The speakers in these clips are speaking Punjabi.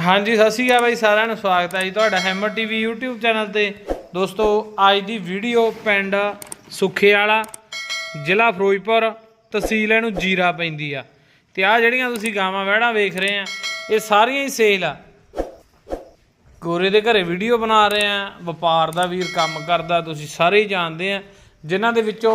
ਹਾਂਜੀ, ਸਤਿ ਸ਼੍ਰੀ ਅਕਾਲ ਬਾਈ ਸਾਰਿਆਂ ਨੂੰ, ਸਵਾਗਤ ਹੈ ਜੀ ਤੁਹਾਡਾ ਹੈਮਰ ਟੀਵੀ YouTube ਚੈਨਲ ਤੇ। ਦੋਸਤੋ, ਅੱਜ ਦੀ ਵੀਡੀਓ ਪਿੰਡ ਸੁੱਖੇ ਵਾਲਾ ਜ਼ਿਲ੍ਹਾ ਫਿਰੋਜ਼ਪੁਰ, ਤਹਿਸੀਲ ਇਹਨੂੰ ਜੀਰਾ ਪੈਂਦੀ ਆ। ਤੇ ਆ ਜਿਹੜੀਆਂ ਤੁਸੀਂ ਗਾਵਾਂ ਵਹਿੜਾਂ ਵੇਖ ਰਹੇ ਆ, ਇਹ ਸਾਰੀਆਂ ਹੀ ਸੇਲ ਆ। ਗੋਰੇ ਦੇ ਘਰੇ ਵੀਡੀਓ ਬਣਾ ਰਹੇ ਆ, ਵਪਾਰ ਦਾ ਵੀਰ ਕੰਮ ਕਰਦਾ, ਤੁਸੀਂ ਸਾਰੇ ਹੀ ਜਾਣਦੇ ਆ। ਜਿਨ੍ਹਾਂ ਦੇ ਵਿੱਚੋਂ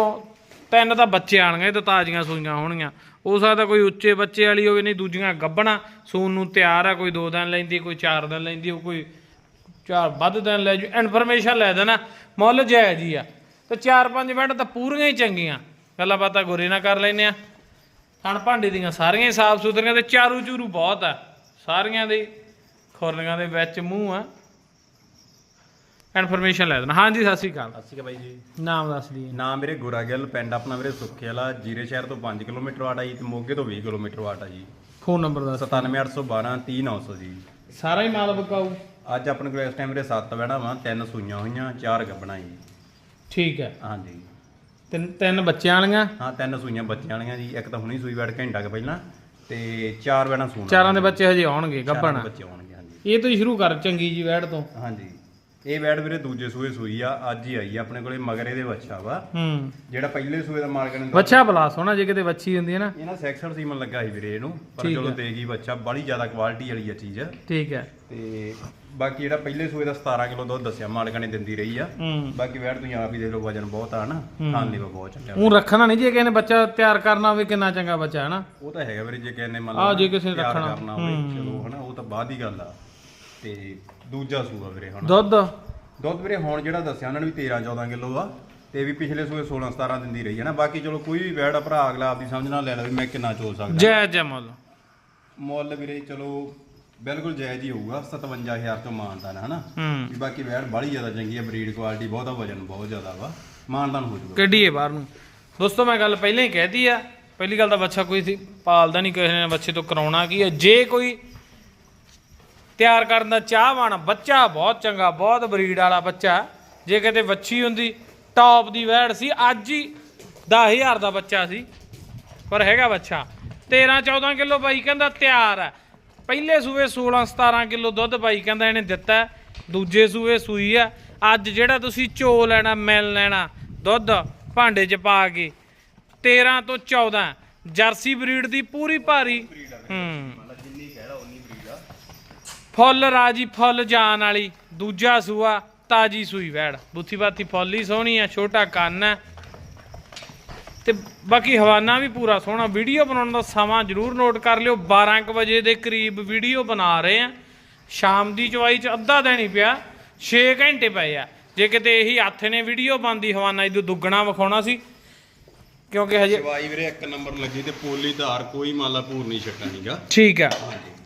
ਤਿੰਨ ਤਾਂ ਬੱਚੇ ਆਣਗੇ ਤੇ ਤਾਜ਼ੀਆਂ ਸੂਈਆਂ ਹੋਣਗੀਆਂ। ਹੋ ਸਕਦਾ ਕੋਈ ਉੱਚੇ ਬੱਚੇ ਵਾਲੀ ਹੋਵੇ, ਨਹੀਂ ਦੂਜੀਆਂ ਗੱਬਣਾ ਸੂਣ ਨੂੰ ਤਿਆਰ ਆ, ਕੋਈ 2 ਦਿਨ ਲੈਂਦੀ, ਕੋਈ 4 ਦਿਨ ਲੈਂਦੀ ਕੋਈ ਚਾਰ ਵੱਧ ਦਿਨ ਲੈ ਜੂ। ਇਨਫੋਰਮੇਸ਼ਨ ਲੈ ਦੇਣਾ। ਮੁੱਲ ਜਾਇਜ਼ ਹੀ ਆ। ਤੇ 4-5 ਮਿੰਟ ਤਾਂ ਪੂਰੀਆਂ ਹੀ ਚੰਗੀਆਂ। ਗੱਲਾਂ ਬਾਤਾਂ ਗੋਰੇ ਨਾਲ ਕਰ ਲੈਨੇ ਆ। ਥਣ ਭਾਂਡੇ ਦੀਆਂ ਸਾਰੀਆਂ ਹੀ ਸਾਫ਼ ਸੁਥਰੀਆਂ ਤੇ ਚਾਰੂ ਚੂਰੂ ਬਹੁਤ ਆ। ਸਾਰੀਆਂ ਦੇ ਖੁਰਲੀਆਂ ਦੇ ਵਿੱਚ ਮੂੰਹ ਆ। ਇਨਫੋਰਮੇਸ਼ਨ ਲੈ ਦੇਣਾ। ਹਾਂਜੀ ਸਤਿ ਸ਼੍ਰੀ ਅਕਾਲ। ਸਤਿ ਸ਼੍ਰੀ ਅਕਾਲ ਬਾਈ ਜੀ। ਨਾਮ ਦੱਸ ਦਈਏ। ਨਾਮ ਮੇਰੇ ਗੋਰਾ ਗਿੱਲ ਪਿੰਡ ਆਪਣਾ ਵੀਰੇ ਸੁੱਖੇ ਵਾਲਾ ਜੀਰੇ ਸ਼ਹਿਰ ਤੋਂ 5 ਕਿਲੋਮੀਟਰ ਵਾਟ ਆ ਜੀ ਤੇ ਮੋਗੇ ਤੋਂ 20 ਕਿਲੋਮੀਟਰ ਵਾਟ ਆ ਜੀ। ਫੋਨ ਨੰਬਰ ਦੱਸ। 97812 30900 ਜੀ। ਸਾਰਾ ਹੀ ਮਾਲ ਬਕਾਊ। ਅੱਜ ਆਪਣੇ ਕੋਲ ਇਸ ਟਾਈਮ ਵੀਰੇ 7 ਵੜਾ ਵਾ ਤਿੰਨ ਸੂਈਆਂ ਹੋਈਆਂ ਚਾਰ ਗੱਬਣਾ ਜੀ। ਠੀਕ ਹੈ। ਹਾਂਜੀ। ਤਿੰਨ ਤਿੰਨ ਬੱਚਿਆਂ ਵਾਲੀਆਂ? ਹਾਂ ਤਿੰਨ ਸੂਈਆਂ ਬੱਚਿਆਂ ਵਾਲੀਆਂ ਜੀ। ਇੱਕ ਤਾਂ ਹੁਣੀ ਸੂਈ ਵੜ ਘੰਟਾ ਕੁ ਪਹਿਲਾਂ ਤੇ ਚਾਰ ਵੜਾ ਸੂਣਾ ਚਾਰਾਂ ਦੇ ਬੱਚੇ ਹਜੇ ਆਉਣਗੇ ਚਾਰਾਂ ਗੱਭਣ ਦੇ ਬੱਚੇ ਆਉਣਗੇ ਹਾਂਜੀ। ਇਹ ਤੋਂ ਹੀ ਸ਼ੁਰੂ ਕਰ ਚੰਗੀ ਜੀ ਵੈੜ ਤੋਂ। ਹਾਂਜੀ। ਇਹ ਵੈੜ ਵੀਰੇ ਦੂਜੇ ਸੂਏ ਸੂਈ ਆ ਅੱਜ ਹੀ ਆਈ ਆ ਆਪਣੇ ਕੋਲੇ ਮਗਰ ਇਹਦੇ ਬੱਚਾ ਵਾ। ਹੂੰ। ਜਿਹੜਾ ਪਹਿਲੇ ਸੂਏ ਦਾ ਮਾਲਕ ਨੇ ਬੱਚਾ ਬਲਾ ਸੋਹਣਾ ਜੇ ਕਿਤੇ ਬੱਚੀ ਹੁੰਦੀ ਹੈ ਨਾ। ਇਹ ਨਾ ਸੈਕਸ਼ਨ ਸੀਮਨ ਲੱਗਾ ਸੀ ਵੀਰੇ ਇਹਨੂੰ ਪਰ ਚਲੋ ਹੈ। ਦੇਗੀ ਬੱਚਾ ਬੜੀ ਜ਼ਿਆਦਾ ਕੁਆਲਿਟੀ ਵਾਲੀ ਆ ਚੀਜ਼। ਠੀਕ ਹੈ। ਤੇ ਬਾਕੀ ਜਿਹੜਾ ਪਹਿਲੇ ਸੂਏ ਦਾ 17 ਕਿਲੋ ਦੁੱਧ ਦੱਸਿਆ ਮਾਲਕਾਂ ਨੇ ਦਿੰਦੀ ਰਹੀ ਆ। ਬਾਕੀ ਵੈੜ ਤੁਸੀਂ ਆਪ ਹੀ ਦੇਖ ਲਓ ਵਜਨ ਬਹੁਤ ਆ ਨਾ ਖਾਣ ਲਈ ਬਹੁਤ ਚੰਗਾ ਉਹ ਰੱਖਣਾ ਨਹੀਂ ਜੇ ਕਿਸੇ ਨੇ ਬੱਚਾ ਤਿਆਰ ਕਰਨਾ ਹੋਵੇ ਕਿੰਨਾ ਚੰਗਾ ਬੱਚਾ ਹੈ ਨਾ। ਉਹ ਤਾਂ ਹੈਗਾ ਵੀਰੇ ਜੇ ਕਹਿੰਦੇ ਮੰਨ ਆਹ ਲਓ ਜੇ ਕਿਸੇ ਨੇ ਰੱਖਣਾ। ਕਰਨਾ ਹੋਵੇ ਚਲੋ ਹਨਾ ਉਹ ਤਾਂ ਬਾਅਦ ਦੀ ਗੱਲ ਆ। ਤੇ ਦੂਜਾ ਸੂਆ ਵੀਰੇ ਹੁਣ। ਦੁੱਧ? ਦੁੱਧ ਵੀਰੇ ਹੁਣ ਜਿਹੜਾ ਦੱਸਿਆ ਉਹਨਾਂ ਨੇ ਵੀ 13 14 ਕਿਲੋ ਆ ਤੇ ਵੀ ਪਿਛਲੇ ਸੂਏ 16 17 ਦਿੰਦੀ ਰਹੀ ਹੈ ਨਾ। ਬਾਕੀ ਚਲੋ ਕੋਈ ਵੀ ਵੈੜ ਭਰਾ ਅਗਲਾ ਆਪਦੀ ਸਮਝ ਨਾਲ ਲੈ ਲਵੇ ਮੈਂ ਕਿੰਨਾ ਚੋਲ ਸਕਦਾ। ਜੈ ਜੈ ਮੁੱਲ। ਮੁੱਲ ਵੀਰੇ ਚਲੋ ਬਿਲਕੁਲ ਜਾਇਜ਼ ਹੀ ਹੋਊਗਾ 57000 ਤੋਂ ਮਾਨਤਾ ਨਾ। ਹਨਾ ਹੂੰ। ਵੀ ਬਾਕੀ ਵੈੜ ਬੜੀ ਜ਼ਿਆਦਾ ਚੰਗੀ ਹੈ ਬਰੀਡ ਕੁਆਲਿਟੀ ਬਹੁਤਾ ਵਜਨ ਬਹੁਤ ਜ਼ਿਆਦਾ ਵਾ ਮਾਨਦਾਨ ਹੋ ਜਾਊਗਾ। ਕੱਢੀਏ ਬਾਹਰ ਨੂੰ। ਦੋਸਤੋ ਮੈਂ ਗੱਲ ਪਹਿਲਾਂ ਹੀ ਕਹਿਤੀ ਆ ਪਹਿਲੀ ਗੱਲ ਤਾਂ ਬੱਚਾ ਕੋਈ ਸੀ ਪਾਲਦਾ ਨਹੀਂ ਕਿਸੇ ਨੇ ਬੱਚੇ ਤੋਂ ਕਰਾਉਣਾ ਕੀ ਹੈ ਜੇ ਕੋਈ ਤਿਆਰ ਕਰਨ ਦਾ ਚਾਹਵਾਨ ਬੱਚਾ ਬਹੁਤ ਚੰਗਾ ਬਹੁਤ ਬਰੀਡ ਵਾਲਾ ਬੱਚਾ। ਜੇ ਕਿਤੇ ਵੱਛੀ ਹੁੰਦੀ ਟੌਪ ਦੀ ਵੈੜ ਸੀ ਅੱਜ ਹੀ 10000 ਦਾ ਬੱਚਾ ਸੀ। ਪਰ ਹੈਗਾ ਬੱਚਾ। 13 14 ਕਿਲੋ ਬਾਈ ਕਹਿੰਦਾ ਤਿਆਰ ਹੈ। ਪਹਿਲੇ ਸੂਏ 16 17 ਕਿਲੋ ਦੁੱਧ ਬਾਈ ਕਹਿੰਦਾ ਇਹਨੇ ਦਿੱਤਾ ਹੈ। ਦੂਜੇ ਸੂਏ ਸੂਈ ਆ ਅੱਜ ਜਿਹੜਾ ਤੁਸੀਂ ਚੋ ਲੈਣਾ ਮਿਲ ਲੈਣਾ ਦੁੱਧ ਭਾਂਡੇ 'ਚ ਪਾ ਕੇ 13 ਤੋਂ 14 ਜਰਸੀ ਬਰੀਡ ਦੀ ਪੂਰੀ ਭਾਰੀ। ਹੂੰ। ਫੁੱਲ ਰਾਜੀ ਫੁੱਲ ਜਾਨ ਵਾਲੀ ਦੂਜਾ ਸੂਆ ਤਾਜੀ ਸੂਈ ਵੈੜ। ਬੁੱਥੀ ਬਾਥੀ ਫੁੱਲ ਹੀ ਸੋਹਣੀ ਆ ਛੋਟਾ ਕੰਨ ਹੈ ਤੇ ਬਾਕੀ ਹਵਾਨਾ ਵੀ ਪੂਰਾ ਸੋਹਣਾ। ਵੀਡੀਓ ਬਣਾਉਣ ਦਾ ਸਮਾਂ ਜਰੂਰ ਨੋਟ ਕਰ ਲਿਓ। 12 ਕੁ ਵਜੇ ਦੇ ਕਰੀਬ ਵੀਡੀਓ ਬਣਾ ਰਹੇ ਆ। ਸ਼ਾਮ ਦੀ ਚਵਾਈ ਚ ਅੱਧਾ ਦਿਨ ਹੀ ਪਿਆ 6 ਘੰਟੇ ਪਏ ਆ। ਜੇ ਕਿਤੇ ਇਹੀ ਹੱਥ ਨੇ ਵੀਡੀਓ ਬਣਦੀ ਹਵਾਨਾ ਇਹਦੋਂ ਦੁੱਗਣਾ ਵਿਖਾਉਣਾ ਸੀ। ਕਿਉਂਕਿ ਹਜੇ ਚਵਾਈ ਵੀਰੇ ਇੱਕ ਨੰਬਰ ਲੱਗੀ ਤੇ ਪੋਲੀ ਧਾਰ ਕੋਈ ਮਾਲਾ ਨਹੀਂ ਨਹੀਂਗਾ ਠੀਕ ਆ।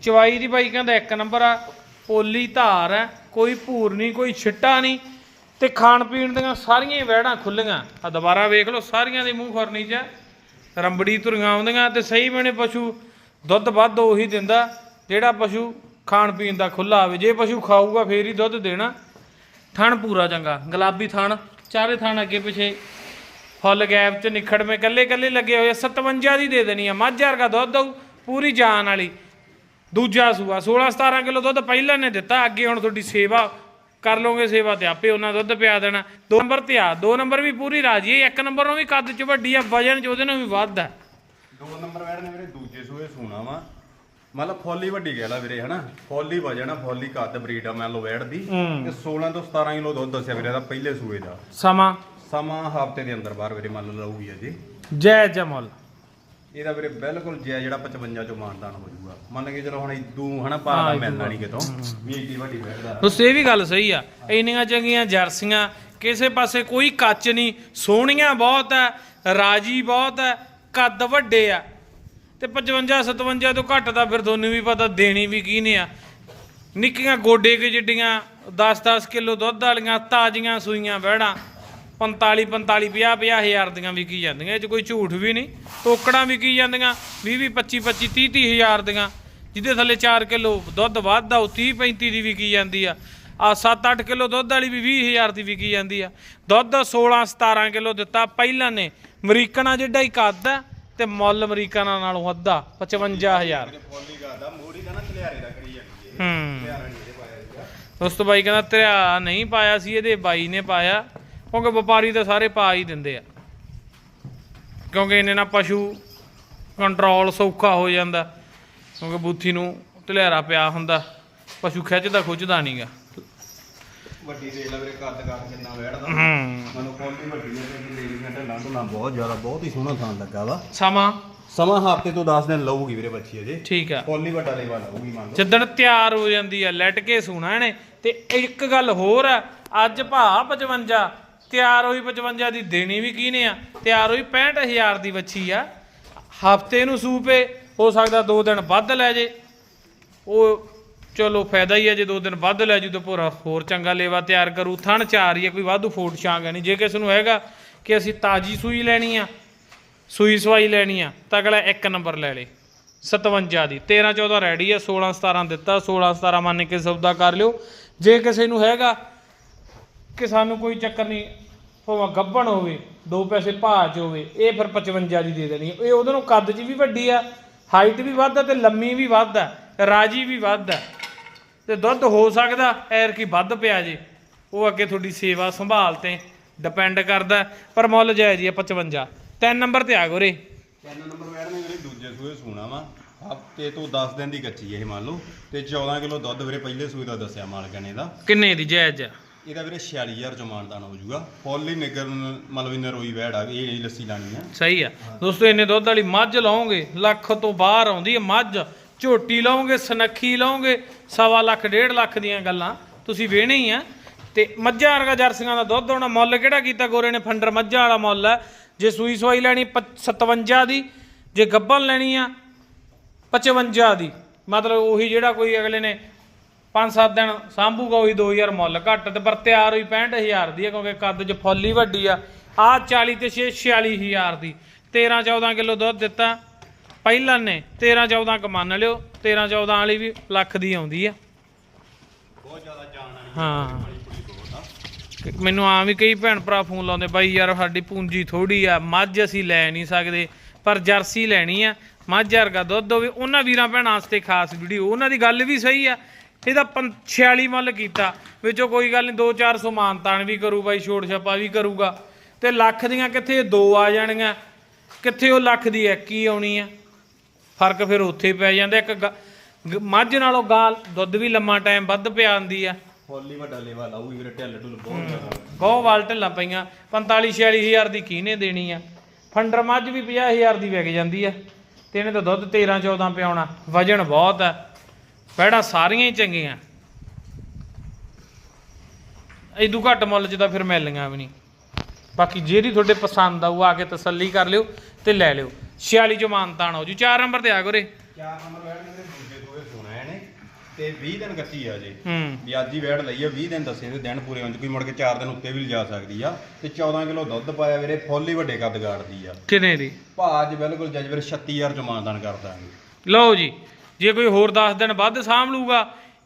ਚਵਾਈ ਦੀ ਬਾਈ ਕਹਿੰਦਾ ਇੱਕ ਨੰਬਰ ਆ ਪੋਲੀ ਧਾਰ ਹੈ ਕੋਈ ਭੂਰ ਨਹੀਂ ਕੋਈ ਛਿੱਟਾ ਨਹੀਂ ਤੇ ਖਾਣ ਪੀਣ ਦੀਆਂ ਸਾਰੀਆਂ ਹੀ ਵਹਿੜਾਂ ਖੁੱਲੀਆਂ ਆ ਦੁਬਾਰਾ ਵੇਖ ਲਓ ਸਾਰੀਆਂ ਦੇ ਮੂੰਹ ਖੁਰਨੀ ਚ ਰੰਬੜੀ ਤੁਰੀਆਂ ਆਉਂਦੀਆਂ ਤੇ ਸਹੀ ਮੈਨੇ ਪਸ਼ੂ ਦੁੱਧ ਵੱਧ ਉਹੀ ਦਿੰਦਾ ਜਿਹੜਾ ਪਸ਼ੂ ਖਾਣ ਪੀਣ ਦਾ ਖੁੱਲਾ ਹੋਵੇ ਜੇ ਪਸ਼ੂ ਖਾਊਗਾ ਫੇਰ ਹੀ ਦੁੱਧ ਦੇਣਾ। ਥਣ ਪੂਰਾ ਚੰਗਾ ਗੁਲਾਬੀ ਥਣ ਚਾਰੇ ਥਣ ਅੱਗੇ ਪਿਛੇ। ਫੁੱਲ ਗੈਪ ਚ ਨਿਖੜਵੇਂ ਕੱਲੇ ਕੱਲੇ ਲੱਗੇ ਹੋਏ ਆ, 57 ਦੀ ਦੇ ਦੇਣੀ ਆ ਮੱਝ ਵਰਗਾ ਦੁੱਧ ਦਊ ਪੂਰੀ ਜਾਨ ਵਾਲੀ। ਦੂਜਾ ਸੂਆ 16 17 ਕਿਲੋ ਦੁੱਧ ਪਹਿਲਾਂ ਨੇ ਦਿੱਤਾ ਅੱਗੇ ਹੁਣ ਤੁਹਾਡੀ ਸੇਵਾ ਕਰ ਲੋਗੇ ਸੇਵਾ ਤੇ ਆਪੇ ਉਹਨਾਂ ਦੁੱਧ ਪਿਆ ਦੇਣਾ। ਦੋ ਨੰਬਰ ਤੇ ਆ ਦੋ ਨੰਬਰ ਵੀ ਪੂਰੀ ਰਾਜੀ ਹੈ ਇੱਕ ਨੰਬਰ ਨੂੰ ਵੀ ਕੱਦ ਚ ਵੱਡੀ ਆ ਵਜਨ ਚ ਉਹਦੇ ਨਾਲ ਵੀ ਵੱਧ ਹੈ ਦੋ ਨੰਬਰ ਵੈੜ ਨੇ ਵੀਰੇ ਦੂਜੇ ਸੂਏ ਸੂਣਾ ਵਾ। ਮਤਲਬ ਫੋਲੀ ਵੱਡੀ ਕਹਿ ਲਾ ਵੀਰੇ ਹਨਾ? ਫੋਲੀ ਵਜਨ ਆ ਫੋਲੀ ਕੱਦ ਬਰੀਡ ਆ ਮੰਨ ਲਓ ਵੈੜ ਦੀ। ਤੇ 16 ਤੋਂ 17 ਕਿਲੋ ਦੁੱਧ ਦੱਸਿਆ ਵੀਰੇ ਦਾ ਪਹਿਲੇ ਸੂਏ ਦਾ। ਸਮਾਂ। ਸਮਾਂ ਹਫ਼ਤੇ ਦੇ ਅੰਦਰ ਬਾਹਰ ਵੀਰੇ ਮੰਨ ਲਊਗੀ ਅਜੇ। ਜੈ ਜਮਲ। ਇਹਦਾ ਵੀਰੇ ਬਿਲਕੁਲ ਜੈ ਜਿਹੜਾ 55 ਚੋਂ ਮਾਨਦਾਨ ਹੋ ਜਾਊਗਾ। ਮੰਨ ਕੇ ਚਲੋ ਹੁਣ ਇਦੂ ਹਨਾ ਭਾਅ ਮਿਲਣਾ ਨਹੀਂ ਕਿਤੋਂ। ਵੀ ਏਡੀ ਵੱਡੀ ਵੈੜ ਦਾ। ਦੋਸਤੋ ਇਹ ਵੀ ਗੱਲ ਸਹੀ ਆ ਇੰਨੀਆਂ ਚੰਗੀਆਂ ਜਰਸੀਆਂ ਕਿਸੇ ਪਾਸੇ ਕੋਈ ਕੱਚ ਨਹੀਂ ਸੋਹਣੀਆਂ ਬਹੁਤ ਹੈ ਰਾਜੀ ਬਹੁਤ ਹੈ ਕੱਦ ਵੱਡੇ ਆ। ਤੇ 55 57 ਤੋਂ ਘੱਟ ਤਾਂ ਫਿਰ ਤੁਹਾਨੂੰ ਵੀ ਪਤਾ ਦੇਣੀ ਵੀ ਕੀ ਨੇ ਆ। ਨਿੱਕੀਆਂ ਗੋਡੇ ਕੇ ਜਿੱਡੀਆਂ 10-10 ਕਿਲੋ ਦੁੱਧ ਵਾਲੀਆਂ ਤਾਜ਼ੀਆਂ ਸੂਈਆਂ ਵਹਿੜਾਂ 45 45 50 50 ਹਜ਼ਾਰ ਦੀਆਂ ਵਿਕੀ ਜਾਂਦੀਆਂ। ਇਹ ਚ ਕੋਈ ਝੂਠ ਵੀ ਨਹੀਂ। ਟੋਕੜਾਂ ਵਿਕੀ ਜਾਂਦੀਆਂ। 20 20 25 25 30 30 ਹਜ਼ਾਰ ਦੀਆਂ। ਜਿਹਦੇ ਥੱਲੇ 4 ਕਿਲੋ ਦੁੱਧ ਵੱਧਦਾ ਉਹ 30 35 ਦੀ ਵਿਕੀ ਜਾਂਦੀ ਆ। ਆ 7-8 ਕਿਲੋ ਦੁੱਧ ਵਾਲੀ ਵੀ 20 ਹਜ਼ਾਰ ਦੀ ਵਿਕੀ ਜਾਂਦੀ ਆ। ਦੁੱਧ 16 17 ਕਿਲੋ ਦਿੱਤਾ। ਪਹਿਲਾਂ ਨੇ ਅਮਰੀਕਨਾਂ ਜਿੱਡਾ ਹੀ ਕੱਦ ਆ ਤੇ ਮੁੱਲ ਅਮਰੀਕਨਾਂ ਨਾਲੋਂ ਅੱਧਾ 55000 ਮੇਰੇ ਫੋਲੀ ਕਰਦਾ ਮੋੜੀ ਦਾ ਨਾ ਤਲਿਆਰੇ ਦਾ ਕਰੀ ਜਾਂਦੀ ਹੈ। ਦੋਸਤੋ ਬਾਈ ਕਹਿੰਦਾ ਧਰਿਆ ਨਹੀਂ ਪਾਇਆ ਸੀ ਇਹਦੇ ਬਾਈ ਨੇ ਪਾਇਆ। ਕਿਉਂਕਿ ਵਪਾਰੀ ਤਾਂ ਸਾਰੇ ਪਾ ਹੀ ਦਿੰਦੇ ਆ। ਕਿਉਂਕਿ ਇਹਨੇ ਨਾਲ ਪਸ਼ੂ ਕੰਟਰੋਲ ਸੌਖਾ ਹੋ ਜਾਂਦਾ। ਕਿਉਂਕਿ ਬੂਥੀ ਨੂੰ ਧਲਿਆਰਾ ਪਿਆ ਹੁੰਦਾ। ਪਸ਼ੂ ਖਿੱਚਦਾ ਖੁੱਚਦਾ ਨਹੀਂਗਾ ਵੱਡੀ ਦੇਖ ਲੈ ਵੀਰੇ ਕੱਦ ਕੱਦ ਕਿੰਨਾ ਵੈੜਦਾ। ਹੂੰ। ਮੈਨੂੰ ਫੋਲੀ ਵੱਡੀ ਹੈ ਤੇ ਦੇਖ ਘੰਟੇ ਲੰਘ ਨਾ ਬਹੁਤ ਜ਼ਿਆਦਾ ਬਹੁਤ ਹੀ ਸੋਹਣਾ ਥਾਂ ਲੱਗਾ ਵਾ। ਸਮਾਂ? ਸਮਾਂ ਹਫ਼ਤੇ ਤੋਂ 10 ਦਿਨ ਲਊਗੀ ਵੀਰੇ ਬੱਚੀ ਅਜੇ। ਠੀਕ ਆ। ਫੋਲੀ ਵੱਡਾ ਲੈਵਾ ਲਊਗੀ ਮੰਨ ਲਓ। ਜਿੱਦਣ ਤਿਆਰ ਹੋ ਜਾਂਦੀ ਆ ਲੈਟ ਕੇ ਸੂਣਾ ਇਹਨੇ। ਤੇ ਇੱਕ ਗੱਲ ਹੋਰ ਆ ਅੱਜ ਭਾ 55 ਤਿਆਰ ਹੋਈ 55 ਦੀ ਦੇਣੀ ਵੀ ਕੀ ਨੇ ਆ? ਤਿਆਰ ਹੋਈ 65000 ਦੀ ਵੱਛੀ ਆ। ਹਫ਼ਤੇ ਨੂੰ ਸੂਪੇ, ਹੋ ਸਕਦਾ ਦੋ ਦਿਨ ਵੱਧ ਲੈ ਜੇ। ਉਹ ਚਲੋ ਫਾਇਦਾ ਹੀ ਹੈ ਜੇ ਦੋ ਦਿਨ ਵੱਧ ਲੈ ਜੂ ਤਾਂ ਭੋਰਾ ਹੋਰ ਚੰਗਾ ਲੇਵਾ ਤਿਆਰ ਕਰੂ। ਥਣ ਚਾਰ ਹੀ ਹੈ ਕੋਈ ਵਾਧੂ ਫੋਟ ਛਾਂਗ ਨਹੀਂ ਜੇ ਕਿਸੇ ਨੂੰ ਹੈਗਾ ਕਿ ਅਸੀਂ ਤਾਜੀ ਸੂਈ ਲੈਣੀ ਆ, ਸੂਈ ਸਵਾਈ ਲੈਣੀ ਆ, ਤਾਂ ਅਗਲਾ ਇੱਕ ਨੰਬਰ ਲੈ ਲੇ। 57 ਦੀ। 13 14 ਰੈਡੀ ਆ 16 17 ਦਿੱਤਾ 16 17 ਮੰਨ ਕੇ ਸੌਦਾ ਕਰ ਲਿਓ। ਜੇ ਕਿਸੇ ਨੂੰ ਹੈਗਾ ਕਿ ਸਾਨੂੰ ਕੋਈ ਚੱਕਰ ਨਹੀਂ ਭਾਵੇਂ ਗੱਭਣ ਹੋਵੇ ਦੋ ਪੈਸੇ ਭਾਅ ਚ ਹੋਵੇ ਇਹ ਫਿਰ 55 ਦੀ ਦੇ ਦੇਣੀ ਇਹ ਉਹਦੇ ਨੂੰ ਕੱਦ 'ਚ ਵੀ ਵੱਡੀ ਆ ਹਾਈਟ ਵੀ ਵੱਧ ਆ ਤੇ ਲੰਮੀ ਵੀ ਵੱਧ ਆ ਰਾਜੀ ਵੀ ਵੱਧ ਆ। ਤੇ ਦੁੱਧ ਹੋ ਸਕਦਾ ਐਰ ਕੀ ਵੱਧ ਪਿਆ ਜੇ। ਉਹ ਅੱਗੇ ਤੁਹਾਡੀ ਸੇਵਾ ਸੰਭਾਲ ਤੇ ਡਿਪੈਂਡ ਕਰਦਾ ਪਰ ਮੁੱਲ ਜਾਇਜ਼ ਹੀ ਆ 55 ਤਿੰਨ ਨੰਬਰ ਤੇ ਆ ਗੋਰੇ। ਚੈਨਲ ਨੰਬਰ ਵੈੜ ਨੇ ਵੀਰੇ ਦੂਜੇ ਸੂਏ ਸੂਣਾ ਵਾ ਹਫ਼ਤੇ ਤੋਂ 10 ਦਿਨ ਦੀ ਕੱਚੀ ਇਹ ਮੰਨ ਲਓ ਤੇ 14 ਕਿਲੋ ਦੁੱਧ ਵੀਰੇ ਪਹਿਲੇ ਸੂਏ ਦਾ ਦੱਸਿਆ ਮਾਲਕਾਂ ਨੇ ਦਾ। ਕਿੰਨੇ ਦੀ ਜਾਇਜ਼ ਆ? ਇਹਦਾ ਵੀਰੇ 46000 ਚ ਹੋ ਜਾਊਗਾ। ਫੁੱਲ ਨਿਗਰ ਮਤਲਬ ਇਨ ਰੋਈ ਵੈੜ ਆ ਇਹ ਨਹੀਂ ਲੱਸੀ ਲਾਣੀ ਆ। ਸਹੀ ਆ। ਦੋਸਤੋ, ਇੰਨੇ ਦੁੱਧ ਵਾਲੀ ਮੱਝ ਲਾਓਗੇ, ਲੱਖ ਤੋਂ ਬਾਹਰ ਆਉਂਦੀ ਹੈ ਮੱਝ। ਝੋਟੀ ਲਾਓਗੇ, ਸਨੱਖੀ ਲਾਓਗੇ, ਸਵਾ ਲੱਖ, ਡੇਢ ਲੱਖ ਦੀਆਂ ਗੱਲਾਂ ਤੁਸੀਂ ਵੇਣੇ ਹੀ ਆ। ਤੇ ਮੱਝਾਂ ਵਰਗਾ ਜਰਸੀਆਂ ਦਾ ਦੁੱਧ ਹੋਣਾ ਮੁੱਲ ਕਿਹੜਾ ਕੀਤਾ ਗੋਰੇ ਨੇ? ਫੰਡਰ ਮੱਝਾਂ ਵਾਲਾ ਮੁੱਲ ਹੈ ਜੇ ਸੂਈ ਸਵਾਈ ਲੈਣੀ, ਪ- 57 ਦੀ। ਜੇ ਗੱਬਨ ਲੈਣੀ ਆ 55 ਦੀ। ਮਤਲਬ ਉਹੀ ਜਿਹੜਾ ਕੋਈ ਅਗਲੇ ਨੇ 5-7 ਦਿਨ ਸਾਂਭੂਗਾ ਉਹੀ 2000 ਮੁੱਲ ਘੱਟ ਤੇ ਪਰ ਤਿਆਰ ਹੋਈ 65000 ਦੀ ਹੈ ਕਿਉਂਕਿ ਕੱਦ 'ਚ ਫੁੱਲ ਵੱਡੀ ਆ। ਆ 40 ਤੇ 6 46000 ਦੀ। 13-14 ਕਿਲੋ ਦੁੱਧ ਦਿੱਤਾ। ਪਹਿਲਾਂ ਨੇ 13-14 ਕ ਮੰਨ ਲਿਓ 13-14 ਵਾਲੀ ਵੀ ਲੱਖ ਦੀ ਆਉਂਦੀ ਆ। ਬਹੁਤ ਜ਼ਿਆਦਾ ਜਾਣ ਵਾਲੀ ਹਾਂ। ਆ। ਮੈਨੂੰ ਆਮ ਹੀ ਕਈ ਭੈਣ ਭਰਾ ਫੋਨ ਲਾਉਂਦੇ ਬਾਈ ਯਾਰ ਸਾਡੀ ਪੂੰਜੀ ਥੋੜੀ ਆ ਮੱਝ ਅਸੀਂ ਲੈ ਨਹੀਂ ਸਕਦੇ ਪਰ ਜਰਸੀ ਲੈਣੀ ਆ। ਮੱਝ ਵਰਗਾ ਦੁੱਧ ਹੋਵੇ ਉਹਨਾਂ ਵੀਰਾਂ ਭੈਣਾਂ ਵਾਸਤੇ ਖਾਸ ਵੀਡੀਓ ਉਹਨਾਂ ਦੀ ਗੱਲ ਵੀ ਸਹੀ ਆ। ਇਹਦਾ 46 ਮੁੱਲ ਕੀਤਾ। ਵਿੱਚੋਂ ਕੋਈ ਗੱਲ ਨਹੀਂ 2-400 ਮਾਨਤਾਨ ਵੀ ਕਰੂ ਬਾਈ ਛੋੜ ਛਾਪਾ ਵੀ ਕਰੂਗਾ। ਤੇ ਲੱਖ ਦੀਆਂ ਕਿੱਥੇ ਦੋ ਆ ਜਾਣੀਆਂ ਕਿੱਥੇ ਉਹ ਲੱਖ ਦੀ ਇੱਕ ਹੀ ਆਉਣੀ ਆ? ਫ਼ਰਕ ਫਿਰ ਉੱਥੇ ਪੈ ਜਾਂਦਾ। ਇੱਕ ਮੱਝ ਨਾਲੋਂ ਗਾਂ ਦੁੱਧ ਵੀ ਲੰਮਾ ਟਾਈਮ ਵੱਧ ਪਿਆ ਆਂਦੀ ਆ। ਫੁੱਲ ਹੀ ਵੱਡਾ ਲੈਵਾ ਲਾਊਗੀ ਵੀਰੇ ਢਿੱਲ ਢੁੱਲ ਬਹੁਤ ਜ਼ਿਆਦਾ। ਬਹੁਤ ਵਾਲ ਢਿੱਲਾਂ ਪਈਆਂ। 45 46000 ਦੀ ਕਿਹਨੇ ਦੇਣੀ ਆ? ਫੰਡਰ ਮੱਝ ਵੀ 50000 ਦੀ ਵਿਕ ਜਾਂਦੀ ਆ। ਤੇ ਇਹਨੇ ਤਾਂ ਦੁੱਧ 13 14 ਪਿਆਉਣਾ। ਵਜਨ ਬਹੁਤ ਆ। ਪੈੜਾ ਸਾਰੀਆਂ ਹੀ ਚੰਗੀਆਂ। ਇਦੂ ਘੱਟ ਮੁੱਲ 'ਚ ਤਾਂ ਫਿਰ ਮਿਲਣੀਆਂ ਵੀ ਨਹੀਂ। ਬਾਕੀ ਜਿਹੜੀ ਤੁਹਾਡੇ ਪਸੰਦ ਆਊ ਆ ਕੇ ਤਸੱਲੀ ਕਰ ਲਿਓ ਤੇ ਲੈ ਲਿਓ। 46 ਚ ਮਾਨਤਾਨ ਹੋ ਜੂ। 4 ਨੰਬਰ ਤੇ ਆ ਗੋਰੇ। ਚਾਰ ਨੰਬਰ ਵੈੜ ਨੇ ਦੂਜੇ ਸੂਏ ਸੂਣਾ ਇਹਨੇ ਤੇ 20 ਦਿਨ ਕੱਚੀ ਆ ਜੇ। ਹੂੰ। ਵੀ ਅੱਜ ਹੀ ਵੈੜ ਲਈ ਆ 20 ਦਿਨ ਦੱਸੇ ਤੇ ਦਿਨ ਪੂਰੇ ਹੋਣ ਚ ਕੋਈ ਮੁੜ ਕੇ 4 ਦਿਨ ਉੱਤੇ ਵੀ ਲਿਜਾ ਸਕਦੀ ਆ। ਤੇ 14 ਕਿਲੋ ਦੁੱਧ ਪਾਇਆ ਵੀਰੇ ਫੁੱਲ ਹੀ ਵੱਡੇ ਕੱਦ ਗਾੜਦੀ ਆ। ਕਿੰਨੇ ਦੀ? ਭਾਅ ਅੱਜ ਬਿਲਕੁਲ ਜੱਜ ਵੀਰੇ 36000 ਚ ਮਾਨਦਾਨ ਕਰ ਦਾਂਗੇ। ਲਓ ਜੀ। ਜੇ ਕੋਈ ਹੋਰ 10 ਦਿਨ ਵੱਧ ਸਾਂਭ ਲੂਗਾ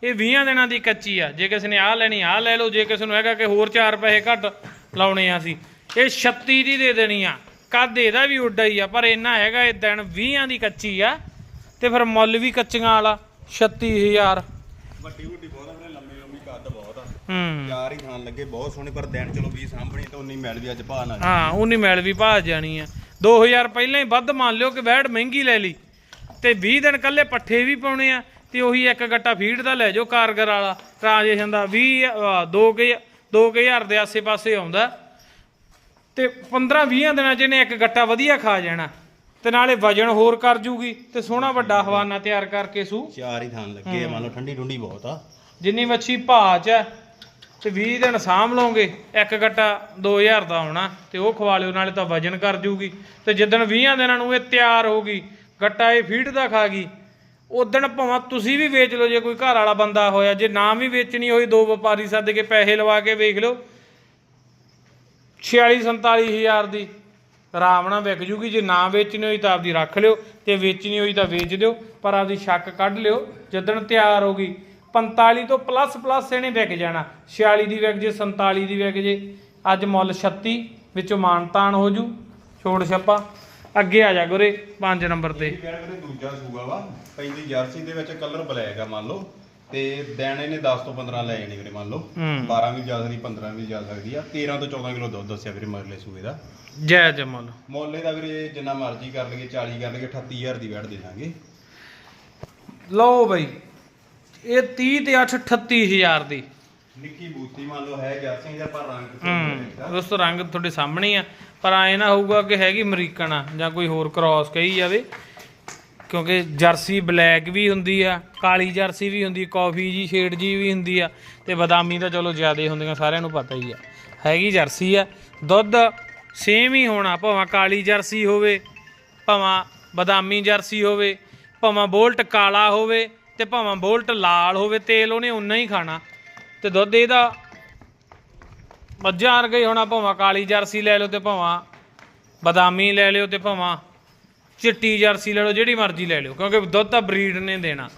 ਇਹ 20 ਦਿਨਾਂ ਦੀ ਕੱਚੀ ਆ। ਜੇ ਕਿਸੇ ਨੇ ਆਹ ਲੈਣੀ ਆਹ ਲੈ ਲਓ। ਜੇ ਕਿਸੇ ਨੂੰ ਹੈਗਾ ਕਿ ਹੋਰ 4 ਪੈਸੇ ਘੱਟ ਲਾਉਣੇ ਆ ਸੀ ਇਹ 36 ਦੀ ਦੇ ਦੇਣੀ ਆ। ਕੱਦ ਇਹਦਾ ਵੀ ਉੱਡਾ ਹੀ ਆ ਪਰ ਇੰਨਾ ਹੈਗਾ ਇਹ ਦਿਨ 20 ਦੀ ਕੱਚੀ ਆ ਤੇ ਫਿਰ ਮੁੱਲ ਵੀ ਕੱਚੀਆਂ ਵਾਲਾ 36000 ਵੱਡੀ ਵੱਡੀ ਬਹੁਤ ਆ ਵੀਰੇ ਲੰਮੀ ਲੰਮੀ ਕੱਦ ਬਹੁਤ ਆ। ਹੂੰ। ਚਾਰ ਹੀ ਖਾਣ ਲੱਗੇ ਬਹੁਤ ਸੋਹਣੇ ਪਰ ਦਿਨ ਚਲੋ 20 ਸਾਂਭਣੀ ਤੇ ਉਨੀ ਮੈਲ ਵੀ ਅੱਜ ਭਾਅ ਨਾਲ। ਹਾਂ ਉਨੀ ਮੈਲ ਵੀ ਭਾਜ ਜਾਣੀ ਆ। 2000 ਪਹਿਲਾਂ ਹੀ ਵੱਧ ਮੰਨ ਲਿਓ ਕਿ ਵੈੜ ਮਹਿੰਗੀ ਲੈ ਲਈ। ਤੇ 20 ਦਿਨ ਕੱਲੇ ਪੱਠੇ ਵੀ ਪਾਉਣੇ ਆ ਤੇ ਉਹੀ ਇੱਕ ਗੱਟਾ ਫੀਡ ਦਾ ਲੈ ਜਾਓ ਕਾਰਗਰ ਵਾਲਾ ਟ੍ਰਾਂਜੈਕਸ਼ਨ ਦਾ 20 2 ਕੇ 2000 ਦੇ ਆਸੇ-ਪਾਸੇ ਆਉਂਦਾ। ਤੇ 15-20 ਦਿਨਾਂ 'ਚ ਇਹਨੇ ਇੱਕ ਗੱਟਾ ਵਧੀਆ ਖਾ ਜਾਣਾ। ਤੇ ਨਾਲੇ ਵਜਨ ਹੋਰ ਕਰ ਜੂਗੀ ਤੇ ਸੋਹਣਾ ਵੱਡਾ ਹਵਾਨਾ ਤਿਆਰ ਕਰਕੇ ਸੂ। ਚਾਰ ਹੀ ਥਾਂ ਲੱਗੇ ਆ ਮੰਨ ਲਓ ਠੰਡੀ ਠੁੰਡੀ ਬਹੁਤ ਆ। ਜਿੰਨੀ ਮੱਛੀ ਭਾਜ ਹੈ ਤੇ 20 ਦਿਨ ਸਾਂਭ ਲਓਗੇ ਇੱਕ ਗੱਟਾ 2000 ਦਾ ਆਉਣਾ ਤੇ ਉਹ ਖਵਾ ਲਿਓ ਨਾਲੇ ਤਾਂ ਵਜਨ ਕਰ ਜੂਗੀ। ਤੇ ਜਿੱਦਣ 20 ਦਿਨਾਂ ਨੂੰ ਇਹ ਤਿਆਰ ਹੋਗੀ ਗੱਟਾ ਇਹ ਫੀਡ ਦਾ ਖਾ ਗਈ। ਉਦਣ ਭਾਵੇਂ ਤੁਸੀਂ ਵੀ ਵੇਚ ਲਓ, ਜੇ ਕੋਈ ਘਰ ਵਾਲਾ ਬੰਦਾ ਹੋਇਆ, ਜੇ ਨਾ ਵੀ ਵੇਚਣੀ ਹੋਈ, ਦੋ ਵਪਾਰੀ ਸੱਦ ਕੇ ਪੈਸੇ ਲਵਾ ਕੇ ਵੇਖ ਲਓ। 46 47000 ਦੀ ਆਰਾਮ ਨਾਲ ਵਿਕ ਜੂਗੀ, ਜੇ ਨਾ ਵੇਚਣੀ ਹੋਈ ਤਾਂ ਆਪਦੀ ਰੱਖ ਲਿਓ, ਤੇ ਵੇਚਣੀ ਹੋਈ ਤਾਂ ਵੇਚ ਦਿਓ, ਪਰ ਆਪਦੀ ਸ਼ੱਕ ਕੱਢ ਲਿਓ, ਜਦੋਂ ਤਿਆਰ ਹੋ ਗਈ। 45 ਤੋਂ ਪਲੱਸ ਪਲੱਸ ਇਹਨੇ ਵਿਕ ਜਾਣਾ। 46 ਦੀ ਵਿਕ ਜੇ 47 ਦੀ ਵਿਕ ਜੇ, ਅੱਜ ਮੁੱਲ 36 ਵਿੱਚੋਂ ਮਾਨਤਾਨ ਹੋ ਜੂ, ਛੋੜ ਛੱਪਾ। ਅੱਗੇ ਆ ਜਾ ਗੁਰੇ 5 ਨੰਬਰ ਤੇ। ਇਹ ਵੀਰੇ ਦੂਜਾ ਸੂਗਾ ਵਾ ਪੈਂਦੀ ਜਰਸੀ ਦੇ ਵਿੱਚ ਕਲਰ ਬਲੈਕ ਆ ਮੰਨ ਲਓ। ਤੇ ਦੇਣੇ ਨੇ 10 ਤੋਂ 15 ਲੈ ਜਾਣੇ ਵੀਰੇ ਮੰਨ ਲਓ। ਹੂੰ। 12 ਵੀ ਜਾ ਸਕਦੀ 15 ਵੀ ਜਾ ਸਕਦੀ ਆ। 13 ਤੋਂ 14 ਕਿਲੋ ਦੁੱਧ ਦੱਸਿਆ ਵੀਰੇ ਮਰਲੇ ਸੂਏ ਦਾ। ਜੈ ਜਮਲ ਮੁੱਲ। ਇਹਦਾ ਵੀਰੇ ਜਿੰਨਾ ਮਰਜ਼ੀ ਕਰ ਲਈਏ 40 ਕਰ ਲਈਏ 38000 ਦੀ ਵੈੜ ਦੇ ਦਾਂਗੇ। ਲਓ ਬਈ ਇਹ 30 ਤੇ 8 38000 ਦੀ। ਨਿੱਕੀ ਬੂਤੀ ਮੰਨ ਲਓ ਹੈ ਜਰਸੀ ਦਾ ਪਰ ਰੰਗ ਦੋਸਤੋ ਰੰਗ ਤੁਹਾਡੇ ਸਾਹਮਣੇ ਆ। ਪਰ ਐ ਨਾ ਹੋਊਗਾ ਕਿ ਹੈਗੀ ਅਮਰੀਕਨ ਆ, ਜਾਂ ਕੋਈ ਹੋਰ ਕ੍ਰਾਸ ਕਹੀ ਜਾਵੇ। ਕਿਉਂਕਿ ਜਰਸੀ ਬਲੈਕ ਵੀ ਹੁੰਦੀ ਆ, ਕਾਲੀ ਜਰਸੀ ਵੀ ਹੁੰਦੀ ਕਾਫੀ ਜੀ ਸ਼ੇਡ ਜੀ ਵੀ ਹੁੰਦੀ ਆ, ਤੇ ਬਦਾਮੀ ਤਾਂ ਚਲੋ ਜ਼ਿਆਦਾ ਹੁੰਦੀਆਂ, ਸਾਰਿਆਂ ਨੂੰ ਪਤਾ ਹੀ ਆ। ਹੈਗੀ ਜਰਸੀ ਆ। ਦੁੱਧ ਸੇਮ ਹੀ ਹੋਣਾ, ਭਾਵੇਂ ਕਾਲੀ ਜਰਸੀ ਹੋਵੇ, ਭਾਵੇਂ ਬਦਾਮੀ ਜਰਸੀ ਹੋਵੇ, ਭਾਵੇਂ ਬੋਲਟ ਕਾਲਾ ਹੋਵੇ, ਤੇ ਭਾਵੇਂ ਬੋਲਟ ਲਾਲ ਹੋਵੇ, ਤੇਲ ਉਹਨੇ ਉਨਾ ਹੀ ਖਾਣਾ। ਤੇ ਦੁੱਧ ਇਹਦਾ ਮੱਝਾਂ ਵਰਗਾ ਹੀ ਹੋਣਾ ਭਾਵੇਂ ਕਾਲੀ ਜਰਸੀ ਲੈ ਲਓ ਤੇ ਭਾਵੇਂ ਬਦਾਮੀ ਲੈ ਲਿਓ ਤੇ ਭਾਵੇਂ ਚਿੱਟੀ ਜਰਸੀ ਲੈ ਲਓ ਜਿਹੜੀ ਮਰਜ਼ੀ ਲੈ ਲਿਓ ਕਿਉਂਕਿ ਦੁੱਧ ਤਾਂ ਬਰੀਡ ਨੇ ਦੇਣਾ।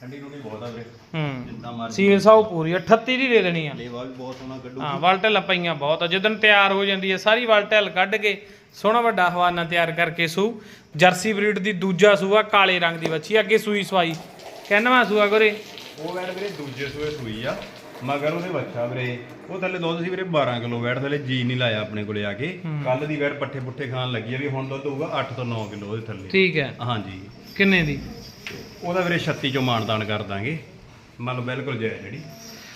ਠੰਡੀ ਰੋਟੀ ਬਹੁਤ ਆ ਵੀਰੇ। ਹੂੰ ਜਿੰਨਾ ਮਰਜ਼ੀ ਸੀਲ ਸਾਉ ਪੂਰੀ 38 ਦੀ ਦੇ ਦੇਣੀ ਆ। ਲੇਵਾ ਵੀ ਬਹੁਤ ਸੋਹਣਾ ਕੱਢੂ ਹਾਂ ਵਲਟਲ ਪਈਆਂ ਬਹੁਤ ਆ ਜਦੋਂ ਤਿਆਰ ਹੋ ਜਾਂਦੀ ਹੈ ਸਾਰੀ ਵਲਟਲ ਕੱਢ ਕੇ ਸੋਹਣਾ ਵੱਡਾ ਹਵਾਨਾ ਤਿਆਰ ਕਰਕੇ ਸੂ। ਜਰਸੀ ਬਰੀਡ ਦੀ ਦੂਜਾ ਸੂਆ ਕਾਲੇ ਰੰਗ ਦੀ ਵੱਛੀ ਅੱਗੇ ਸੂਈ ਸਵਾਈ। ਕਹਿੰਨਵਾ ਸੂਆ ਕੋਰੇ ਉਹ ਵੈੜ ਵੀਰੇ ਦੂਜੇ ਸੂਏ ਸੂਈ ਆ। ਮਗਰ ਉਹਦੇ ਬੱਚਾ ਵੀਰੇ ਉਹ ਥੱਲੇ ਦੁੱਧ ਸੀ ਵੀਰੇ 12 ਕਿਲੋ ਵੈੜ ਥੱਲੇ ਜੀ ਨਹੀਂ ਲਾਇਆ ਆਪਣੇ ਕੋਲੇ ਆ ਕੇ। ਕੱਲ ਦੀ ਵੈੜ ਪੱਠੇ ਪੁੱਠੇ ਖਾਣ ਲੱਗੀ ਆ ਵੀ ਹੁਣ ਦੁੱਧ ਹੋਊਗਾ 8 ਤੋਂ 9 ਕਿਲੋ ਉਹਦੇ ਥੱਲੇ। ਠੀਕ ਹੈ। ਹਾਂਜੀ। ਕਿੰਨੇ ਦੀ? ਉਹਦਾ ਵੀਰੇ 36 ਚੋਂ ਮਾਨਦਾਨ ਕਰ ਦਾਂਗੇ। ਮੰਨ ਬਿਲਕੁਲ ਜਾਇਜ਼ ਜਿਹੜੀ।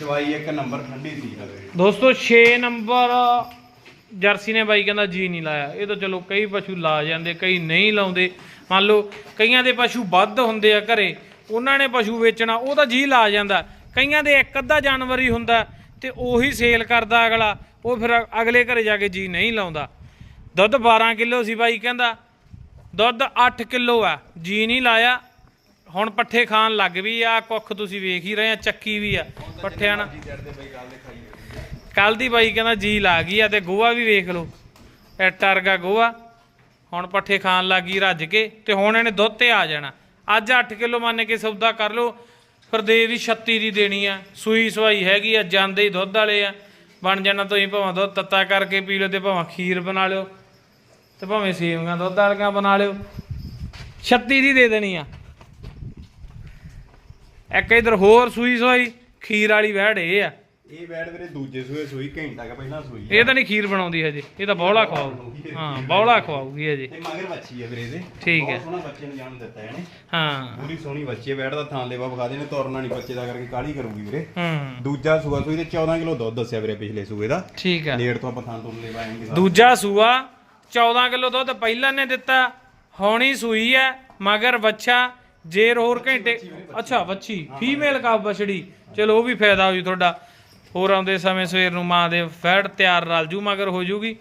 ਚਵਾਈ ਇੱਕ ਨੰਬਰ ਠੰਡੀ ਸੀ ਵੀਰੇ। ਦੋਸਤੋ 6 ਨੰਬਰ ਜਰਸੀ ਨੇ ਬਾਈ ਕਹਿੰਦਾ ਜੀ ਨਹੀਂ ਲਾਇਆ। ਇਹ ਤਾਂ ਚਲੋ ਕਈ ਪਸ਼ੂ ਲਾ ਜਾਂਦੇ ਕਈ ਨਹੀਂ ਲਾਉਂਦੇ। ਮੰਨ ਲਓ ਕਈਆਂ ਦੇ ਪਸ਼ੂ ਵੱਧ ਹੁੰਦੇ ਆ ਘਰੇ ਉਹਨਾਂ ਨੇ ਪਸ਼ੂ ਵੇਚਣਾ ਉਹ ਤਾਂ ਜੀ ਲਾ ਜਾਂਦਾ। ਕਈਆਂ ਦੇ ਇੱਕ ਅੱਧਾ ਜਾਨਵਰ ਹੀ ਹੁੰਦਾ ਤੇ ਉਹੀ ਸੇਲ ਕਰਦਾ ਅਗਲਾ ਉਹ ਫਿਰ ਅਗਲੇ ਘਰੇ ਜਾ ਕੇ ਜੀ ਨਹੀਂ ਲਾਉਂਦਾ। ਦੁੱਧ 12 ਕਿਲੋ ਸੀ ਬਾਈ ਕਹਿੰਦਾ ਦੁੱਧ 8 ਕਿਲੋ ਆ ਜੀ ਨਹੀਂ ਲਾਇਆ। ਹੁਣ ਪੱਠੇ ਖਾਣ ਲੱਗ ਵੀ ਆ ਕੁੱਖ ਤੁਸੀਂ ਵੇਖ ਹੀ ਰਹੇ ਆ ਚੱਕੀ ਵੀ ਆ ਪੱਠਿਆਂ ਨਾਲ ਕੱਲ ਦੀ ਬਾਈ ਕਹਿੰਦਾ ਜੀ ਲਾ ਗਈ ਆ ਤੇ ਗੋਆ ਵੀ ਵੇਖ ਲਓ। ਇਹ ਟਰਗਾ ਗੋਆ ਹੁਣ ਪੱਠੇ ਖਾਣ ਲੱਗੀ ਰੱਜ ਕੇ ਤੇ ਹੁਣ ਇਹਨੇ ਦੁੱਧ ਤੇ ਆ ਜਾਣਾ। ਅੱਜ 8 ਕਿਲੋ ਮੰਨ ਕੇ ਸੌਦਾ ਕਰ ਲਓ ਫਿਰ ਦੇ ਵੀ 36 ਦੀ ਦੇਣੀ ਆ, ਸੂਈ ਸਵਾਈ ਹੈਗੀ ਆ, ਜਾਂਦੇ ਹੀ ਦੁੱਧ ਵਾਲੇ ਆ। ਬਣ ਜਾਣਾ ਤੁਸੀਂ ਭਾਵੇਂ ਦੁੱਧ ਤੱਤਾ ਕਰਕੇ ਪੀ ਲਓ ਤੇ ਭਾਵੇਂ ਖੀਰ ਬਣਾ ਲਿਓ ਤੇ ਭਾਵੇਂ ਸੇਵੀਆਂ ਦੁੱਧ ਵਾਲੀਆਂ ਬਣਾ ਲਿਓ। 36 ਦੀ ਦੇ ਦੇਣੀ ਆ। ਇੱਕ ਇਧਰ ਹੋਰ ਸੂਈ ਸਵਾਈ, ਖੀਰ ਵਾਲੀ ਵਹਿੜ ਇਹ ਆ। ਇਹ ਵੈੜ ਵੀਰੇ ਦੂਜੇ ਸੂਏ ਸੂਈ ਘੰਟਾ ਕੁ ਪਹਿਲਾਂ ਸੂਈ। ਇਹ ਤਾਂ ਨਹੀਂ ਖੀਰ ਬਣਾਉਂਦੀ ਹਜੇ ਇਹ ਤਾਂ ਬੌਲਾ ਖਵਾਉਗੀ ਹਾਂ ਬੌਲਾ ਖਵਾਉਗੀ ਹਜੇ। ਤੇ ਮਗਰ ਬੱਚੀ ਆ ਵੀਰੇ ਇਹਦੇ। ਠੀਕ ਹੈ। ਬਹੁਤ ਸੋਹਣਾ ਬੱਚੇ ਨੂੰ ਜਾਣ ਦਿੱਤਾ ਇਹਨੇ। ਹਾਂ। ਪੂਰੀ ਸੋਹਣੀ ਬੱਚੀ ਵੈੜ ਦਾ ਥਾਂ ਲੈਵਾ ਵਿਖਾ ਦੇਣੇ ਤੁਰਨਾ ਨਹੀਂ ਬੱਚੇ ਦਾ ਕਰਕੇ ਕਾਲੀ ਕਰੂਗੀ ਵੀਰੇ। ਹੂੰ। ਦੂਜਾ ਸੂਆ ਸੂਈ ਤੇ 14 ਕਿਲੋ ਦੁੱਧ ਦੱਸਿਆ ਵੀਰੇ ਪਿਛਲੇ ਸੂਏ ਦਾ। ਠੀਕ ਆ ਲੇਟ ਤੋਂ ਆਪਾਂ ਥਾਂ ਤੋਂ ਲੈਵਾ ਆਏਂਗੇ ਦੂਜਾ ਸੂਆ 14 ਕਿਲੋ ਦੁੱਧ ਪਹਿਲਾਂ ਨੇ ਦਿੱਤਾ ਹੁਣੀ ਸੂਈ ਹੈ ਮਗਰ ਬੱਚਾ ਜੇਰ ਹੋਰ ਘੰਟੇ ਅੱਛਾ ਬੱਚੀ ਫੀਮੇਲ ਕਾ ਬਛੜੀ ਚਲੋ ਉਹ ਵੀ ਫਾਇਦਾ ਹੋ ਜੂ ਤੁਹਾਡਾ। ਹੋਰ ਆਉਂਦੇ ਸਮੇਂ ਸਵੇਰ ਨੂੰ ਮਾਂ ਦੇ ਫੈੜ ਤਿਆਰ ਰਲ ਜੂ ਮਗਰ ਹੋ ਜੂਗੀ।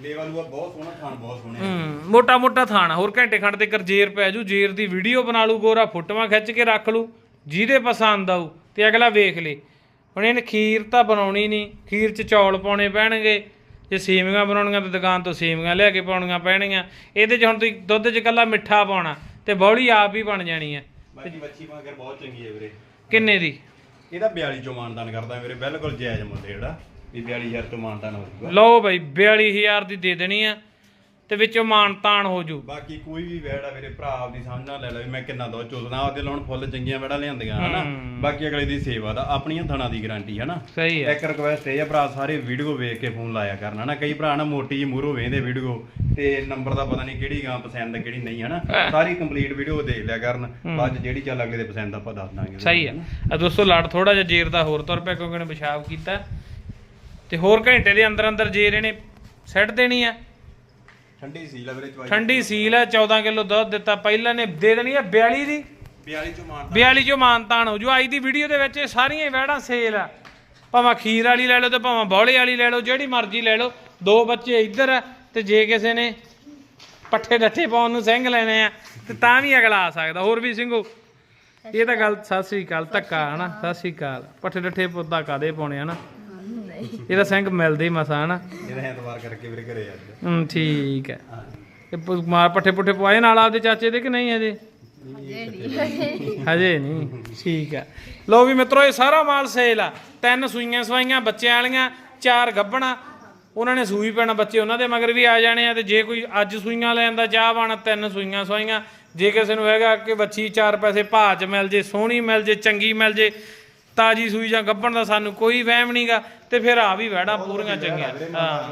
ਲੇਵਾ ਲੂਆ ਬਹੁਤ ਸੋਹਣਾ ਥਾਂ ਬਹੁਤ ਸੋਹਣੇ। ਹੂੰ ਮੋਟਾ ਮੋਟਾ ਥਾਣਾ ਹੋਰ ਘੰਟੇ ਖੰਡ ਤੇ ਕਰ ਜੇਰ ਪੈ ਜੂ ਜੇਰ ਦੀ ਵੀਡੀਓ ਬਣਾ ਲੂ ਗੋਰਾ ਫੋਟੋਆਂ ਖਿੱਚ ਕੇ ਰੱਖ ਲੂ ਜਿਹਦੇ ਪਸੰਦ ਆਊ ਤੇ ਅਗਲਾ ਵੇਖ ਲੇ। ਹੁਣ ਇਹਨੇ ਖੀਰ ਤਾਂ ਬਣਾਉਣੀ ਨਹੀਂ ਖੀਰ 'ਚ ਚੌਲ ਪਾਉਣੇ ਪੈਣਗੇ। ਜੇ ਸੇਵੀਆਂ ਬਣਾਉਣੀਆਂ ਤਾਂ ਦੁਕਾਨ ਤੋਂ ਸੇਵੀਆਂ ਲਿਆ ਕੇ ਪਾਉਣੀਆਂ ਪੈਣਗੀਆਂ। ਇਹਦੇ 'ਚ ਹੁਣ ਤੁਸੀਂ ਦੁੱਧ 'ਚ ਕੱਲਾ ਮਿੱਠਾ ਪਾਉਣਾ ਤੇ ਬੌਲੀ ਆਪ ਹੀ ਬਣ ਜਾਣੀ ਹੈ ਬਾਕੀ ਬੱਚੀ ਮਗਰ ਬਹੁਤ ਚੰਗੀ ਹੈ ਵੀਰੇ। ਕਿੰਨੇ ਦੀ? ਇਹਦਾ 42 ਚੋਂ ਮਾਨਦਾਨ ਕਰਦਾ ਮੇਰੇ, ਬਿਲਕੁਲ ਜਾਇਜ਼ ਮੁੱਲ ਜਿਹੜਾ। ਵੀ 42000 ਚੋਂ ਮਾਨਦਾਨ ਹੋ ਜਾਊਗਾ। ਲਓ ਬਈ 42000 ਦੀ ਦੇ ਦੇਣੀ ਆ। ਤੇ ਵਿੱਚੋਂ ਮਾਨ ਤਾਨ ਹੋ ਜੂ। ਬਾਕੀ ਕੋਈ ਵੀ ਵੈੜ ਵੀਰੇ ਭਰਾ ਆਪਦੀ ਨਾਲ ਲੈ ਲੈ ਵੀ ਮੈਂ ਕਿੰਨਾ ਦੋ ਚੁਸਣਾ ਉਹਦੇ ਲਾਉਣ ਫੁੱਲ ਚੰਗੀਆਂ ਵੈੜਾਂ ਲਿਆਂਦੀਆਂ ਹਨਾ? ਹੂੰ। ਬਾਕੀ ਅਗਲੇ ਦੀ ਸੇਵਾ ਦਾ ਆਪਣੀਆਂ ਥਣਾ ਦੀ ਗਾਰੰਟੀ ਹਨਾ? ਸਹੀ ਹੈ ਇੱਕ ਰਿਕਵੈਸਟ ਇਹ ਆ ਭਰਾ ਸਾਰੇ ਵੀਡੀਓ ਵੇਖ ਕੇ ਫੋਨ ਲਾਇਆ ਕਰਨਾ ਨਾ ਕਈ ਭਰਾ ਨਾ ਮੋਟੀ ਜੀ ਮੂਰੋ ਵੇਂਦੇ ਵੀਡੀਓ ਤੇ ਨੰਬਰ ਦਾ ਪਤਾ ਨਹੀਂ ਕਿਹੜੀ ਗਾਂ ਪਸੰਦ ਕਿਹੜੀ ਨਹੀਂ ਹਨਾ? ਸਾਰੀ ਕੰਪਲੀਟ ਵੀਡੀਓ ਦੇਖ ਲਿਆ ਕਰਨ ਬਾਅਦ ਜਿਹੜੀ ਚੱਲ ਅਗਲੇ ਦੇ ਪਸੰਦ ਆਪਾਂ ਦੱਸ ਦਾਂਗੇ ਸਹੀ ਹੈ ਆ ਦੋਸਤੋ ਲੜ ਥੋੜਾ ਜਿਹਾ ਜੇਰ ਦਾ ਹੋਰ ਤੁਰ ਪਿਆ ਕਿਉਂਕਿ ਇਹਨੇ ਪਿਸ਼ਾਬ ਕੀਤਾ। ਤੇ ਹੋਰ ਘੰਟੇ ਦੇ ਅੰਦਰ ਅੰਦਰ ਜੇਰ ਇਹਨੇ ਸੈੱਟ ਦੇਣੀ ਆ। ਠੰਡੀ ਸੀ ਲੈ ਵੀਰੇ ਚਵਾਈ। ਠੰਡੀ ਸੀਲ ਹੈ 14 ਕਿਲੋ ਦੁੱਧ ਦਿੱਤਾ। ਪਹਿਲਾਂ ਨੇ ਦੇ ਦੇਣੀ ਆ 42 ਦੀ। 42 ਚੋਂ ਮਾਨ 42 ਚੋਂ ਮਾਨਤਾਨ ਹੋ ਜੂ। ਅੱਜ ਦੀ ਵੀਡੀਓ ਦੇ ਵਿੱਚ ਇਹ ਸਾਰੀਆਂ ਹੀ ਵਹਿੜਾਂ ਸੇਲ ਆ। ਭਾਵੇਂ ਖੀਰ ਵਾਲੀ ਲੈ ਲਓ ਤੇ ਭਾਵੇਂ ਬੌਲੇ ਵਾਲੀ ਲੈ ਲਓ ਜਿਹੜੀ ਮਰਜ਼ੀ ਲੈ ਲਓ। ਦੋ ਬੱਚੇ ਇੱਧਰ ਆ ਤੇ ਜੇ ਕਿਸੇ ਨੇ ਪੱਠੇ ਡੱਠੇ ਪਾਉਣ ਨੂੰ ਸਿੰਘ ਲੈਣੇ ਆ ਤੇ ਤਾਂ ਵੀ ਅਗਲਾ ਆ ਸਕਦਾ। ਹੋਰ ਵੀ ਸਿੰਘੋ ਇਹ ਤਾਂ ਗੱਲ ਸਤਿ ਸ੍ਰੀ ਅਕਾਲ ਧੱਕਾ ਹਨਾ? ਸਤਿ ਸ੍ਰੀ ਅਕਾਲ। ਪੱਠੇ ਡੱਠੇ ਪੁੱਦਾ ਕਾਦੇ ਪਾਉਣੇ ਹਨਾ? ਇਹਦਾ ਸਿੰਘ ਮਿਲਦੇ ਹੀ ਮਸਾ ਹਨਾ? ਜਿਹੜਾ ਐਤਵਾਰ ਕਰਕੇ ਵੀਰੇ ਘਰੇ ਅੱਜ ਹੂੰ ਠੀਕ ਹੈ। ਇਹ ਪ- ਮਾਰ ਪੱਠੇ ਪੁੱਠੇ ਪਵਾਏ ਨਾਲ ਆਪਦੇ ਚਾਚੇ ਦੇ ਕਿ ਨਹੀਂ ਹਜੇ? ਹਜੇ ਨਹੀਂ। ਠੀਕ ਹੈ। ਲੋ ਵੀ ਮਿੱਤਰੋ ਇਹ ਸਾਰਾ ਮਾਲ ਸੇਲ ਆ। ਤਿੰਨ ਸੂਈਆਂ ਸਵਾਈਆਂ ਬੱਚਿਆਂ ਵਾਲੀਆਂ ਚਾਰ ਗੱਬਣਾ। ਉਹਨਾਂ ਨੇ ਸੂਈ ਪੈਣਾ ਬੱਚੇ ਉਹਨਾਂ ਦੇ ਮਗਰ ਵੀ ਆ ਜਾਣੇ ਆ ਤੇ ਜੇ ਕੋਈ ਅੱਜ ਸੂਈਆਂ ਲੈਣ ਦਾ ਚਾਹਵਾਨ ਤਿੰਨ ਸੂਈਆਂ ਸਵਾਈਆਂ। ਜੇ ਕਿਸੇ ਨੂੰ ਹੈਗਾ ਕਿ ਬੱਚੀ ਚਾਰ ਪੈਸੇ ਭਾਅ ਚ ਮਿਲ ਜੇ ਸੋਹਣੀ ਮਿਲ ਜੇ ਚੰਗੀ ਮਿਲ ਜੇ ਤਾਜੀ ਸੂਈ ਜਾਂ ਗੱਭਣ ਦਾ ਸਾਨੂੰ ਕੋਈ ਵਹਿਮ ਨਹੀਂਗਾ ਤੇ ਫਿਰ ਆ ਵੀ ਵਹਿੜਾ ਪੂਰੀਆਂ ਚੰਗੀਆਂ। ਹਾਂ।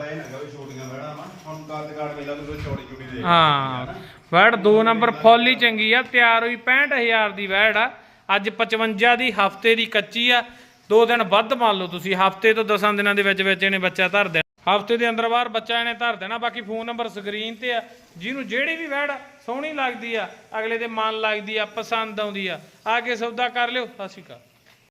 ਹਾਂ। ਵੈੜ 2 ਨੰਬਰ ਫੁੱਲ ਚੰਗੀ ਆ ਤਿਆਰ ਹੋਈ 65000 ਦੀ ਵੈੜ ਆ। ਅੱਜ 55 ਦੀ ਹਫ਼ਤੇ ਦੀ ਕੱਚੀ ਆ। ਦੋ ਦਿਨ ਵੱਧ ਮੰਨ ਲਓ ਤੁਸੀਂ ਹਫ਼ਤੇ ਤੋਂ 10 ਦਿਨਾਂ ਦੇ ਵਿੱਚ ਵਿੱਚ ਇਹਨੇ ਬੱਚਾ ਧਰ ਦੇਣਾ। ਹਫ਼ਤੇ ਦੇ ਅੰਦਰ ਬਾਹਰ ਬੱਚਾ ਇਹਨੇ ਧਰ ਦੇਣਾ ਬਾਕੀ ਫੋਨ ਨੰਬਰ ਸਕਰੀਨ ਤੇ ਆ। ਜਿਹਨੂੰ ਜਿਹੜੀ ਵੀ ਵੈੜ ਸੋਹਣੀ ਲੱਗਦੀ ਆ ਅਗਲੇ ਦੇ ਮਨ ਲੱਗਦੀ ਆ ਪਸੰਦ ਆਉਂਦੀ ਆ। ਆ ਕੇ ਸੌਦਾ ਕਰ ਲਿਓ ਸਤਿ ਸ਼੍ਰੀ ਅਕਾਲ।